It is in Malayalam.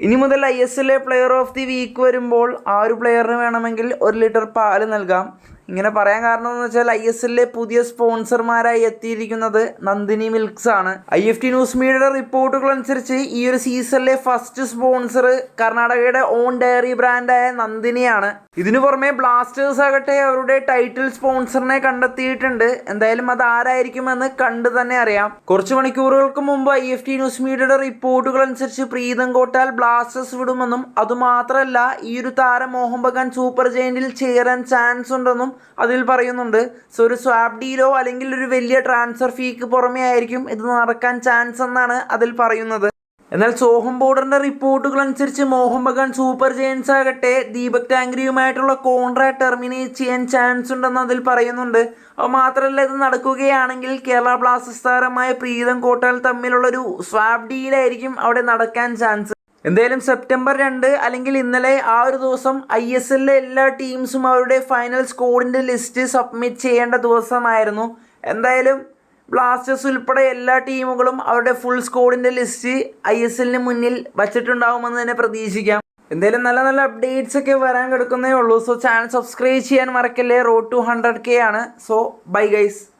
ഇനി മുതൽ ഐ എസ് എല്ലിലെ പ്ലെയർ ഓഫ് ദി വീക്ക് വരുമ്പോൾ ആ ഒരു പ്ലെയറിന് വേണമെങ്കിൽ ഒരു ലിറ്റർ പാൽ നൽകാം. ഇങ്ങനെ പറയാൻ കാരണം എന്ന് വെച്ചാൽ ഐ എസ് എല്ലിലെ പുതിയ സ്പോൺസർമാരായി എത്തിയിരിക്കുന്നത് നന്ദിനി മിൽക്സ് ആണ് ഐ എഫ് ടി ന്യൂസ് മീഡിയയുടെ റിപ്പോർട്ടുകൾ അനുസരിച്ച് ഈ ഒരു സീസണിലെ ഫസ്റ്റ് സ്പോൺസർ കർണാടകയുടെ ഓൺ ഡയറി ബ്രാൻഡായ നന്ദിനിയാണ്. ഇതിനു പുറമെ ബ്ലാസ്റ്റേഴ്സ് ആകട്ടെ അവരുടെ ടൈറ്റിൽ സ്പോൺസറിനെ കണ്ടെത്തിയിട്ടുണ്ട്. എന്തായാലും അത് ആരായിരിക്കുമെന്ന് കണ്ടു തന്നെ അറിയാം. കുറച്ച് മണിക്കൂറുകൾക്ക് മുമ്പ് ഐ എഫ് ടി ന്യൂസ് മീഡിയയുടെ റിപ്പോർട്ടുകൾ അനുസരിച്ച് പ്രീതം കോട്ടാൽ ബ്ലാസ്റ്റേഴ്സ് വിടുമെന്നും അതുമാത്രമല്ല ഈ ഒരു താരം മോഹൻ ബഗാൻ സൂപ്പർ ജയന്റിൽ ചേരാൻ ചാൻസ് ഉണ്ടെന്നും അതിൽ പറയുന്നുണ്ട് സോ ഒരു സ്വാബ് ഡീലോ അല്ലെങ്കിൽ ഒരു വലിയ ട്രാൻസ്ഫർ ഫീക്ക് പുറമേ ആയിരിക്കും ഇത് നടക്കാൻ ചാൻസ് എന്നാണ് അതിൽ പറയുന്നത്. എന്നാൽ സോഹം ബോർഡറിന്റെ റിപ്പോർട്ടുകൾ അനുസരിച്ച് മോഹൻ ബഗാൻ സൂപ്പർ ജയൻസ് ആകട്ടെ ദീപക് ടാങ്കരിയുമായിട്ടുള്ള കോൺട്രാക്ട് ടെർമിനേറ്റ് ചെയ്യാൻ ചാൻസ് ഉണ്ടെന്ന് അതിൽ പറയുന്നുണ്ട്. അത് മാത്രമല്ല ഇത് നടക്കുകയാണെങ്കിൽ കേരള ബ്ലാസ്റ്റേഴ്സ് താരമായ പ്രീതം കോട്ടാൽ തമ്മിലുള്ളൊരു സ്വാബ് ഡീലായിരിക്കും അവിടെ നടക്കാൻ ചാൻസ് എന്തായാലും സെപ്റ്റംബർ രണ്ട് അല്ലെങ്കിൽ ഇന്നലെ ആ ഒരു ദിവസം ഐ എസ് എല്ലിലെ എല്ലാ ടീംസും അവരുടെ ഫൈനൽ സ്കോഡിന്റെ ലിസ്റ്റ് സബ്മിറ്റ് ചെയ്യേണ്ട ദിവസമായിരുന്നു. എന്തായാലും ബ്ലാസ്റ്റേഴ്സ് ഉൾപ്പെടെ എല്ലാ ടീമുകളും അവരുടെ ഫുൾ സ്കോഡിന്റെ ലിസ്റ്റ് ഐ എസ് എല്ലിന് മുന്നിൽ വച്ചിട്ടുണ്ടാവുമെന്ന് തന്നെ പ്രതീക്ഷിക്കാം. എന്തായാലും നല്ല നല്ല അപ്ഡേറ്റ്സ് ഒക്കെ വരാൻ കിടക്കുന്നേ ഉള്ളൂ. സോ ചാനൽ സബ്സ്ക്രൈബ് ചെയ്യാൻ മറക്കല്ലേ? റോഡ് ടു ഹൺഡ്രഡ് കെ ആണ്. So bye guys